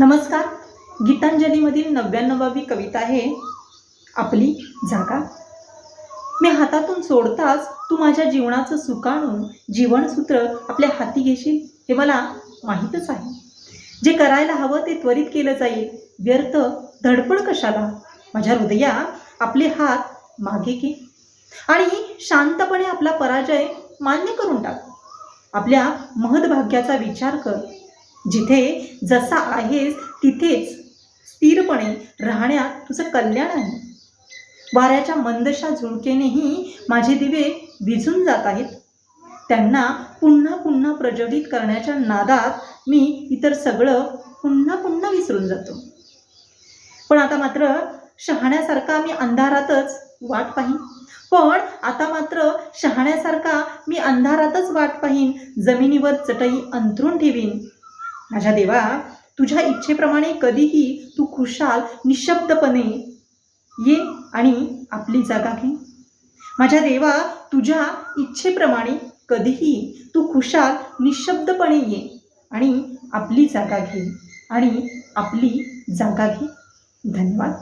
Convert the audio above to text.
नमस्कार. गीतांजलीमधील नव्याण्णवावी कविता आहे आपली जागा. मी हातातून सोडताच तू माझ्या जीवनाचं सुकाणून जीवनसूत्र आपल्या हाती घेशील हे मला माहीतच आहे. जे करायला हवं ते त्वरित केलं जाईल. व्यर्थ धडपड कशाला? माझ्या हृदया आपले हात मागे घे. आणि शांतपणे आपला पराजय मान्य करून टाक. आपल्या महदभाग्याचा विचार कर. जिथे जसा आहेस तिथेच स्थिरपणे राहण्यात तुझं कल्याण आहे. वाऱ्याच्या मंदशा झुळकेनेही माझे दिवे विझून जात आहेत. त्यांना पुन्हा पुन्हा प्रज्वलित करण्याच्या नादात मी इतर सगळं पुन्हा पुन्हा विसरून जातो. पण आता मात्र शहाण्यासारखा मी अंधारातच वाट पाहीन. पण आता मात्र शहाण्यासारखा मी अंधारातच वाट पाहीन. जमिनीवर चटई अंथरून ठेवीन. माझ्या देवा तुझ्या इच्छेप्रमाणे कधीही तू खुशाल निशब्दपणे ये आणि आपली जागा घे. माझ्या देवा तुझ्या इच्छेप्रमाणे कधीही तू खुशाल निशब्दपणे ये आणि आपली जागा घे आणि आपली जागा घे. धन्यवाद.